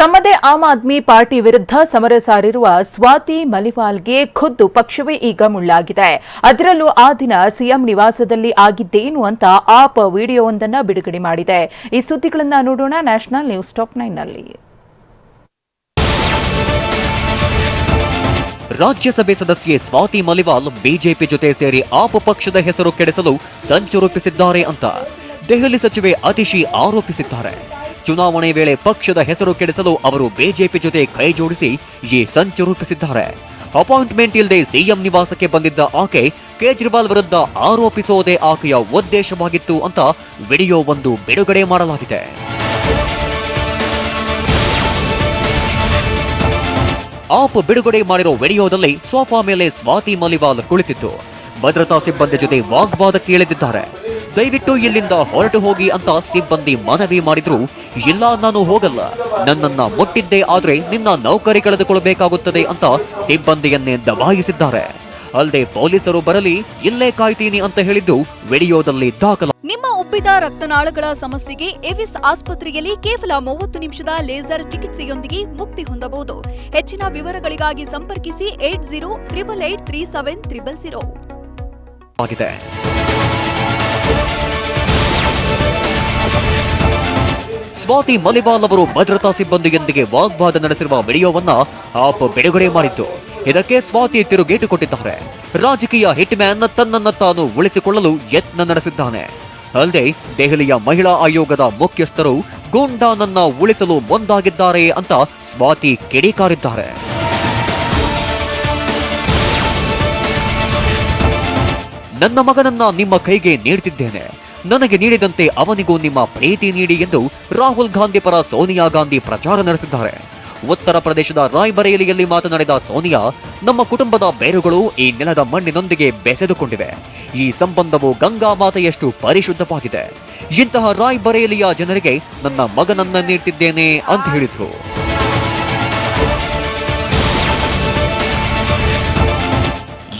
ತಮ್ಮದೇ ಆಮ್ ಆದ್ಮಿ ಪಾರ್ಟಿ ವಿರುದ್ಧ ಸಮರ ಸಾರಿರುವ ಸ್ವಾತಿ ಮಲಿವಾಲ್ಗೆ ಖುದ್ದು ಪಕ್ಷವೇ ಈಗ ಮುಳ್ಳಾಗಿದೆ. ಅದರಲ್ಲೂ ಆ ದಿನ ಸಿಎಂ ನಿವಾಸದಲ್ಲಿ ಆಗಿದ್ದೇನು ಅಂತ ಆಪ್ ವಿಡಿಯೋವೊಂದನ್ನು ಬಿಡುಗಡೆ ಮಾಡಿದೆ. ಈ ಸುದ್ದಿಗಳನ್ನ ನೋಡೋಣ. ನ್ಯಾಷನಲ್ ನ್ಯೂಸ್ ಟಾಪ್ ನೈನ್ನಲ್ಲಿ. ರಾಜ್ಯಸಭೆ ಸದಸ್ಯೆ ಸ್ವಾತಿ ಮಲಿವಾಲ್ ಬಿಜೆಪಿ ಜೊತೆ ಸೇರಿ ಆಪ್ ಪಕ್ಷದ ಹೆಸರು ಕೆಡಿಸಲು ಸಂಚು ರೂಪಿಸಿದ್ದಾರೆ ಅಂತ ದೆಹಲಿ ಸಚಿವೆ ಅತಿಶಿ ಆರೋಪಿಸಿದ್ದಾರೆ. ಚುನಾವಣೆ ವೇಳೆ ಪಕ್ಷದ ಹೆಸರು ಕೆಡಿಸಲು ಅವರು ಬಿಜೆಪಿ ಜೊತೆ ಕೈ ಜೋಡಿಸಿ ಈ ಸಂಚು ರೂಪಿಸಿದ್ದಾರೆ. ಅಪಾಯಿಂಟ್ಮೆಂಟ್ ಇಲ್ಲದೆ ಸಿಎಂ ನಿವಾಸಕ್ಕೆ ಬಂದಿದ್ದ ಆಕೆ ಕೇಜ್ರಿವಾಲ್ ವಿರುದ್ಧ ಆರೋಪಿಸುವುದೇ ಆಕೆಯ ಉದ್ದೇಶವಾಗಿತ್ತು ಅಂತ ವಿಡಿಯೋ ಒಂದು ಬಿಡುಗಡೆ ಮಾಡಲಾಗಿದೆ. ಆಪ್ ಬಿಡುಗಡೆ ಮಾಡಿರೋ ವಿಡಿಯೋದಲ್ಲಿ ಸೋಫಾ ಮೇಲೆ ಸ್ವಾತಿ ಮಲಿವಾಲ್ ಕುಳಿತಿದ್ದು ಭದ್ರತಾ ಸಿಬ್ಬಂದಿ ಜೊತೆ ವಾಗ್ವಾದ ಇಳಿದಿದ್ದಾರೆ ದಯವಿಟ್ಟು ಇಲ್ಲಿಂದ ಹೊರಟು ಹೋಗಿ ಅಂತ ಸಿಬ್ಬಂದಿ ಮನವಿ ಮಾಡಿದ್ರು. ಇಲ್ಲ, ನಾನು ಹೋಗಲ್ಲ. ನನ್ನನ್ನ ಮುಟ್ಟಿದ್ದೆ ಆದ್ರೆ ನಿನ್ನ ನೌಕರಿ ಕಳೆದುಕೊಳ್ಳಬೇಕಾಗುತ್ತದೆ ಅಂತ ಸಿಬ್ಬಂದಿಯನ್ನೇ ದಬಾಯಿಸಿದ್ದಾರೆ. ಅಲ್ಲದೆ ಪೊಲೀಸರು ಬರಲಿ, ಇಲ್ಲೇ ಕಾಯ್ತೀನಿ ಅಂತ ಹೇಳಿದ್ದು ವಿಡಿಯೋದಲ್ಲಿ ದಾಖಲ ನಿಮ್ಮ ಉಬ್ಬಿದ ರಕ್ತನಾಳಗಳ ಸಮಸ್ಯೆಗೆ ಎವಿಸ್ ಆಸ್ಪತ್ರೆಯಲ್ಲಿ ಕೇವಲ ಮೂವತ್ತು ನಿಮಿಷದ ಲೇಸರ್ ಚಿಕಿತ್ಸೆಯೊಂದಿಗೆ ಮುಕ್ತಿ ಹೊಂದಬಹುದು. ಹೆಚ್ಚಿನ ವಿವರಗಳಿಗಾಗಿ ಸಂಪರ್ಕಿಸಿ eight zero triple eight three seven triple zero. ಆಗಿದೆ ಸ್ವಾತಿ ಮಲಿವಾಲ್ ಅವರು ಭದ್ರತಾ ಸಿಬ್ಬಂದಿಯೊಂದಿಗೆ ವಾಗ್ವಾದ ನಡೆಸಿರುವ ವಿಡಿಯೋವನ್ನ ಆಪ್ ಬಿಡುಗಡೆ ಮಾಡಿದ್ದು. ಇದಕ್ಕೆ ಸ್ವಾತಿ ತಿರುಗೇಟು ಕೊಟ್ಟಿದ್ದಾರೆ. ರಾಜಕೀಯ ಹಿಟ್ ಮ್ಯಾನ್ ತನ್ನನ್ನ ತಾನು ಉಳಿಸಿಕೊಳ್ಳಲು ಯತ್ನ ನಡೆಸಿದ್ದಾನೆ. ಅಲ್ಲದೆ, ದೆಹಲಿಯ ಮಹಿಳಾ ಆಯೋಗದ ಮುಖ್ಯಸ್ಥರು ಗೂಂಡಾನನ್ನ ಉಳಿಸಲು ಮುಂದಾಗಿದ್ದಾರೆ ಅಂತ ಸ್ವಾತಿ ಕಿಡಿಕಾರಿದ್ದಾರೆ. ನನ್ನ ಮಗನನ್ನ ನಿಮ್ಮ ಕೈಗೆ ನೀಡ್ತಿದ್ದೇನೆ. ನನಗೆ ನೀಡಿದಂತೆ ಅವನಿಗೂ ನಿಮ್ಮ ಪ್ರೀತಿ ನೀಡಿ ಎಂದು ರಾಹುಲ್ ಗಾಂಧಿ ಪರ ಸೋನಿಯಾ ಗಾಂಧಿ ಪ್ರಚಾರ ನಡೆಸಿದ್ದಾರೆ. ಉತ್ತರ ಪ್ರದೇಶದ ರಾಯ್ಬರೇಲಿಯಲ್ಲಿ ಮಾತನಾಡಿದ ಸೋನಿಯಾ, ನಮ್ಮ ಕುಟುಂಬದ ಬೇರುಗಳು ಈ ನೆಲದ ಮಣ್ಣಿನೊಂದಿಗೆ ಬೆಸೆದುಕೊಂಡಿವೆ. ಈ ಸಂಬಂಧವು ಗಂಗಾ ಮಾತೆಯಷ್ಟು ಪರಿಶುದ್ಧವಾಗಿದೆ. ಇಂತಹ ರಾಯ್ಬರೇಲಿಯ ಜನರಿಗೆ ನನ್ನ ಮಗನನ್ನ ನೀಡ್ತಿದ್ದೇನೆ ಅಂತ ಹೇಳಿದ್ರು.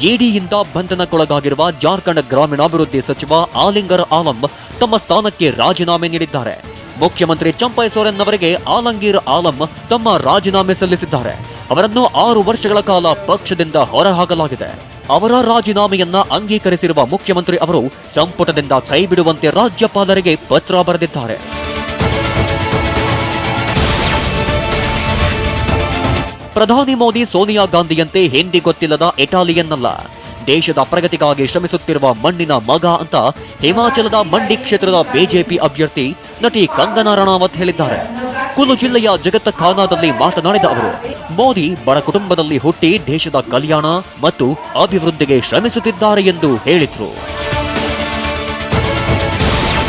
ಇಡಿಯಿಂದ ಬಂಧನಕ್ಕೊಳಗಾಗಿರುವ ಜಾರ್ಖಂಡ್ ಗ್ರಾಮೀಣಾಭಿವೃದ್ಧಿ ಸಚಿವ ಆಲಿಂಗರ್ ಆಲಂ ತಮ್ಮ ಸ್ಥಾನಕ್ಕೆ ರಾಜೀನಾಮೆ ನೀಡಿದ್ದಾರೆ. ಮುಖ್ಯಮಂತ್ರಿ ಚಂಪೈ ಸೋರೆನ್ ಅವರಿಗೆ ಆಲಂಗೀರ್ ಆಲಂ ತಮ್ಮ ರಾಜೀನಾಮೆ ಸಲ್ಲಿಸಿದ್ದಾರೆ. ಅವರನ್ನು ಆರು ವರ್ಷಗಳ ಕಾಲ ಪಕ್ಷದಿಂದ ಹೊರಹಾಕಲಾಗಿದೆ. ಅವರ ರಾಜೀನಾಮೆಯನ್ನ ಅಂಗೀಕರಿಸಿರುವ ಮುಖ್ಯಮಂತ್ರಿ ಅವರು ಸಂಪುಟದಿಂದ ಕೈಬಿಡುವಂತೆ ರಾಜ್ಯಪಾಲರಿಗೆ ಪತ್ರ ಬರೆದಿದ್ದಾರೆ. ಪ್ರಧಾನಿ ಮೋದಿ ಸೋನಿಯಾ ಗಾಂಧಿಯಂತೆ ಹಿಂದಿ ಗೊತ್ತಿಲ್ಲದ ಇಟಾಲಿಯನ್ ಅಲ್ಲ ದೇಶದ ಪ್ರಗತಿಗಾಗಿ ಶ್ರಮಿಸುತ್ತಿರುವ ಮಣ್ಣಿನ ಮಗ ಅಂತ ಹಿಮಾಚಲದ ಮಂಡಿ ಕ್ಷೇತ್ರದ ಬಿಜೆಪಿ ಅಭ್ಯರ್ಥಿ ನಟಿ ಕಂಗನಾ ರಣಾವತ್ ಹೇಳಿದ್ದಾರೆ. ಕುಲು ಜಿಲ್ಲೆಯ ಜಗತ್ತ ಖಾನಾದಲ್ಲಿ ಮಾತನಾಡಿದ ಅವರು, ಮೋದಿ ಬಡ ಕುಟುಂಬದಲ್ಲಿ ಹುಟ್ಟಿ ದೇಶದ ಕಲ್ಯಾಣ ಮತ್ತು ಅಭಿವೃದ್ಧಿಗೆ ಶ್ರಮಿಸುತ್ತಿದ್ದಾರೆ ಎಂದು ಹೇಳಿದ್ರು.